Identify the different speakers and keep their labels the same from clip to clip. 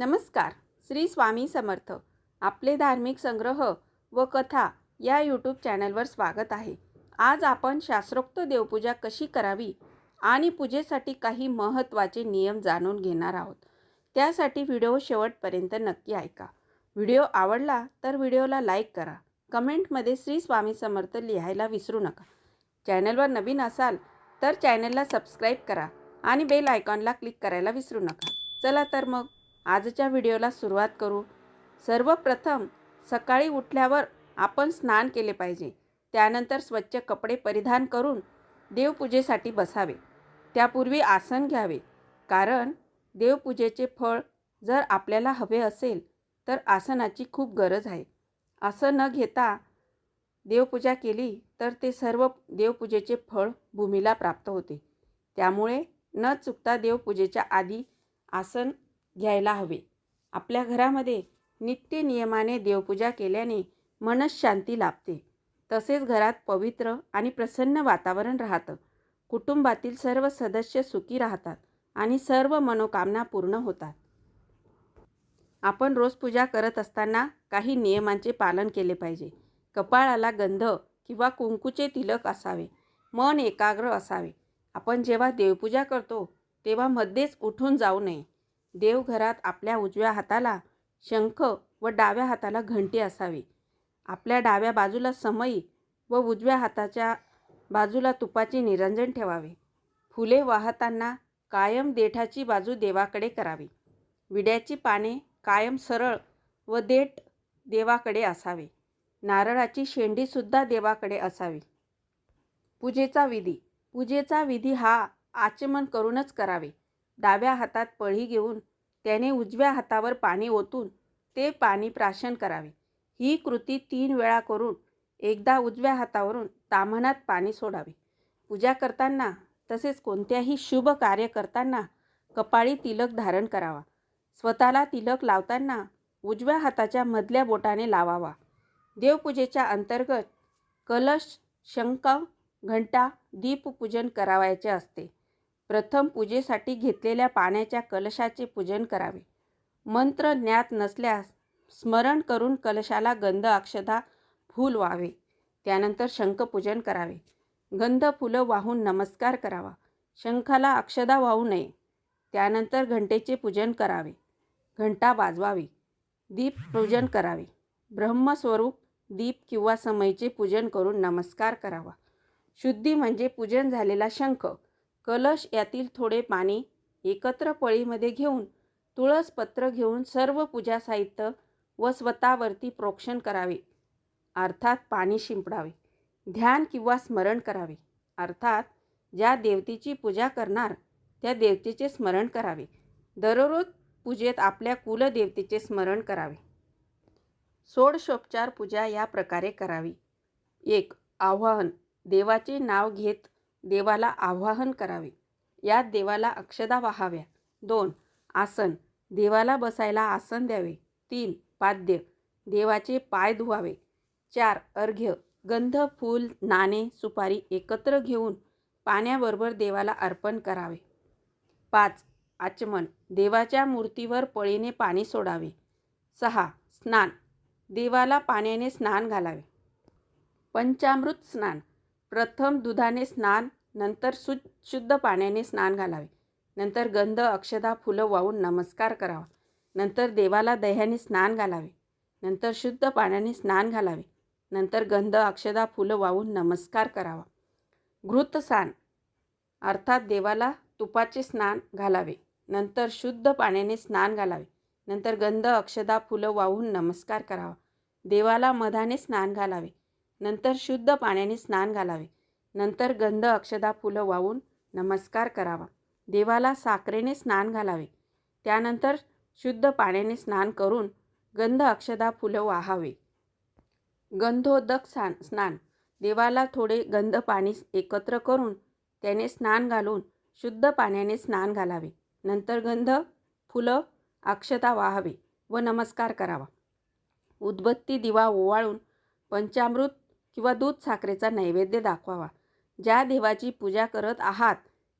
Speaker 1: नमस्कार. श्री स्वामी समर्थ. आपले धार्मिक संग्रह व कथा या यूट्यूब चॅनलवर स्वागत आहे. आज आपण शास्त्रोक्त देवपूजा कशी करावी आणि पूजेसाठी काही महत्त्वाचे नियम जाणून घेणार आहोत. त्यासाठी व्हिडिओ शेवटपर्यंत नक्की ऐका. व्हिडिओ आवडला तर व्हिडिओला लाईक करा. कमेंटमध्ये श्री स्वामी समर्थ लिहायला विसरू नका. चॅनलवर नवीन असाल तर चॅनलला सबस्क्राईब करा आणि बेल आयकॉनला क्लिक करायला विसरू नका. चला तर मग आजच्या व्हिडिओला सुरुवात करू. सर्वप्रथम सकाळी उठल्यावर आपण स्नान केले पाहिजे. त्यानंतर स्वच्छ कपडे परिधान करून देवपूजेसाठी बसावे. त्यापूर्वी आसन घ्यावे. कारण देवपूजेचे फळ जर आपल्याला हवे असेल तर आसनाची खूप गरज आहे. असं न घेता देवपूजा केली तर ते सर्व देवपूजेचे फळ भूमीला प्राप्त होते. त्यामुळे न चुकता देवपूजेच्या आधी आसन घ्यायला हवे. आपल्या घरामध्ये नित्य नियमाने देवपूजा केल्याने मनशांती लाभते. तसेच घरात पवित्र आणि प्रसन्न वातावरण राहतं. कुटुंबातील सर्व सदस्य सुखी राहतात आणि सर्व मनोकामना पूर्ण होतात. आपण रोज पूजा करत असताना काही नियमांचे पालन केले पाहिजे. कपाळाला गंध किंवा कुंकूचे तिलक असावे. मन एकाग्र असावे. आपण जेव्हा देवपूजा करतो तेव्हा मध्येच उठून जाऊ नये. देवघरात आपल्या उजव्या हाताला शंख व डाव्या हाताला घंटी असावी. आपल्या डाव्या बाजूला समई व उजव्या हाताच्या बाजूला तुपाचे निरंजन ठेवावे. फुले वाहताना कायम देठाची बाजू देवाकडे करावी. विड्याची पाने कायम सरळ व देठ देवाकडे असावे. नारळाची शेंडीसुद्धा देवाकडे असावी. पूजेचा विधी. पूजेचा विधी हा आचमन करूनच करावे. डाव्या हातात पळी घेऊन त्याने उजव्या हातावर पाणी ओतून ते पाणी प्राशन करावे. ही कृती तीन वेळा करून एकदा उजव्या हातावरून ताम्हणात पाणी सोडावे. पूजा करताना तसेच कोणत्याही शुभ कार्य करताना कपाळी तिलक धारण करावा. स्वतःला तिलक लावताना उजव्या हाताच्या मधल्या बोटाने लावावा. देवपूजेच्या अंतर्गत कलश शंख घंटा दीपपूजन करावायचे असते. प्रथम पूजेसाठी घेतलेल्या पाण्याच्या कलशाचे पूजन करावे. मंत्र ज्ञात नसल्यास स्मरण करून कलशाला गंध अक्षदा फूल व्हावे. त्यानंतर शंखपूजन करावे. गंध फुलं वाहून नमस्कार करावा. शंखाला अक्षदा वाहू नये. त्यानंतर घंटेचे पूजन करावे. घंटा वाजवावी. दीप पूजन करावे. ब्रह्मस्वरूप दीप किंवा समयचे पूजन करून नमस्कार करावा. शुद्धी म्हणजे पूजन झालेला शंख. कलश यातील थोडे पाणी एकत्र पळीमध्ये घेऊन तुळसपत्र घेऊन सर्व पूजा साहित्य व स्वतःवरती प्रोक्षण करावे. अर्थात पाणी शिंपडावे. ध्यान किंवा स्मरण करावे. अर्थात ज्या देवतेची पूजा करणार त्या देवतेचे स्मरण करावे. दररोज पूजेत आपल्या कुलदेवतेचे स्मरण करावे. षोडशोपचार पूजा या प्रकारे करावी. एक आव्हान. देवाचे नाव घेत देवाला आवाहन करावे. यात देवाला अक्षदा वाहाव्या. दोन आसन. देवाला बसायला आसन द्यावे. तीन पाद्य. देवाचे पाय धुवावे. चार अर्घ्य. गंध फूल नाणे सुपारी एकत्र घेऊन पाण्याबरोबर देवाला अर्पण करावे. पाच आचमन. देवाच्या मूर्तीवर पळीने पाणी सोडावे. सहा स्नान. देवाला पाण्याने स्नान घालावे. पंचामृत स्नान. प्रथम दुधाने स्नान नंतर सु शुद्ध पाण्याने स्नान घालावे. नंतर गंध अक्षदा फुलं वाहून नमस्कार करावा. नंतर देवाला दह्याने स्नान घालावे. नंतर शुद्ध पाण्याने स्नान घालावे. नंतर गंध अक्षदा फुलं वाहून नमस्कार करावा. घृतसान अर्थात देवाला तुपाचे स्नान घालावे. नंतर शुद्ध पाण्याने स्नान घालावे. नंतर गंध अक्षदा फुलं वाहून नमस्कार करावा. देवाला मधाने स्नान घालावे. नंतर शुद्ध पाण्याने स्नान घालावे. नंतर गंध अक्षदा फुलं वाहून नमस्कार करावा. देवाला साखरेने स्नान घालावे. त्यानंतर शुद्ध पाण्याने स्नान करून गंध अक्षदा फुलं वाहावे. गंधोदक स्नान स्नान. देवाला थोडे गंध पाणी एकत्र करून त्याने स्नान घालून शुद्ध पाण्याने स्नान घालावे. नंतर गंध फुलं अक्षता वाहावे व नमस्कार करावा. उदबत्ती दिवा ओवाळून पंचामृत किंवा दूध साखरेचा नैवेद्य दाखवावा. ज्या देवाची पूजा करत आहात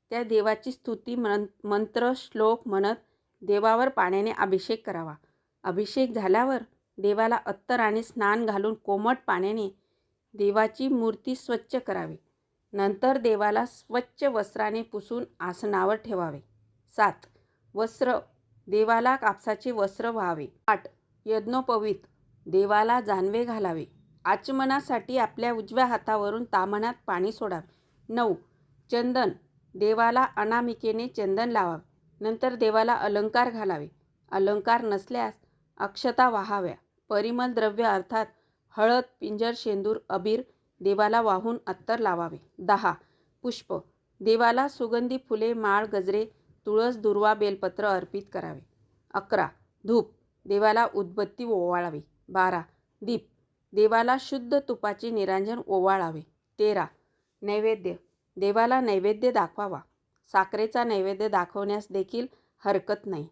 Speaker 1: त्या देवाची स्तुती मन मंत्र श्लोक म्हणत देवावर पाण्याने अभिषेक करावा. अभिषेक झाल्यावर देवाला अत्तर आणि स्नान घालून कोमट पाण्याने देवाची मूर्ती स्वच्छ करावी. नंतर देवाला स्वच्छ वस्त्राने पुसून आसनावर ठेवावे. सात. वस्त्र देवाला कापसाचे वस्त्र व्हावे. आठ. यज्ञोपवीत देवाला जानवे घालावे. आचमनासाठी आपल्या उजव्या हातावरून तामणात पाणी सोडावे. नऊ. चंदन. देवाला अनामिकेने चंदन लावावे. नंतर देवाला अलंकार घालावे. अलंकार नसल्यास अक्षता वाहाव्या. परिमल द्रव्य अर्थात हळद पिंजर शेंदूर अबीर देवाला वाहून अत्तर लावावे. दहा. पुष्प. देवाला सुगंधी फुले माळ गजरे तुळस दुर्वा बेलपत्र अर्पित करावे. अकरा. धूप. देवाला उदबत्ती ओवाळावी. बारा. दीप. देवाला शुद्ध तुपाचे निरांजन ओवाळावे. तेरा. नैवेद्य. देवाला नैवेद्य दाखवावा. साखरेचा नैवेद्य दाखवण्यास देखील हरकत नाही.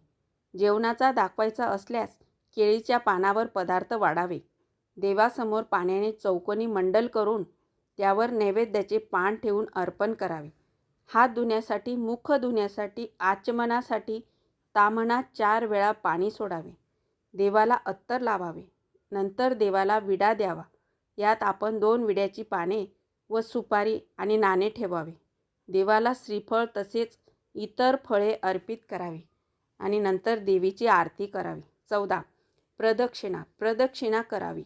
Speaker 1: जेवणाचा दाखवायचा असल्यास केळीच्या पानावर पदार्थ वाढावे. देवासमोर पाण्याने चौकोनी मंडल करून त्यावर नैवेद्याचे पान ठेवून अर्पण करावे. हात धुण्यासाठी मुख धुण्यासाठी आचमनासाठी तामणात चार वेळा पाणी सोडावे. देवाला अत्तर लावावे. नंतर देवाला विडा द्यावा. यात आपण दोन विड्याची पाने व सुपारी आणि नाणे ठेवावे. देवाला श्रीफळ तसेच इतर फळे अर्पित करावी आणि नंतर देवीची आरती करावी. चौदा. प्रदक्षिणा. प्रदक्षिणा करावी.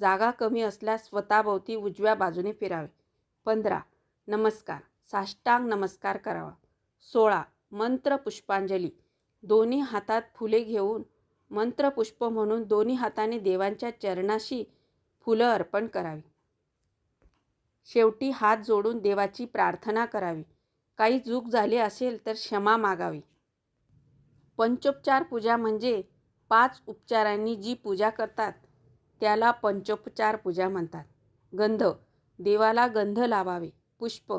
Speaker 1: जागा कमी असल्यास स्वतःभोवती उजव्या बाजूने फिरावे. पंधरा. नमस्कार. साष्टांग नमस्कार करावा. सोळा. मंत्र पुष्पांजली. दोन्ही हातात फुले घेऊन मंत्रपुष्प म्हणून दोन्ही हाताने देवांच्या चरणाशी फुलं अर्पण करावी. शेवटी हात जोडून देवाची प्रार्थना करावी. काही चूक झाली असेल तर क्षमा मागावी. पंचोपचार पूजा म्हणजे पाच उपचारांनी जी पूजा करतात त्याला पंचोपचार पूजा म्हणतात. गंध देवाला गंध लावावे. पुष्प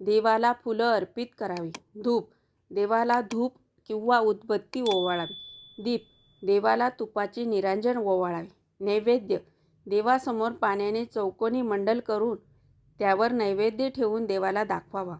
Speaker 1: देवाला फुलं अर्पित करावी. धूप देवाला धूप किंवा उदबत्ती ओवाळावी. दीप देवाला तुपाची निरांजन ओवाळावे. नैवेद्य. देवासमोर पाण्याने चौकोनी मंडल करून त्यावर नैवेद्य ठेवून देवाला दाखवावा.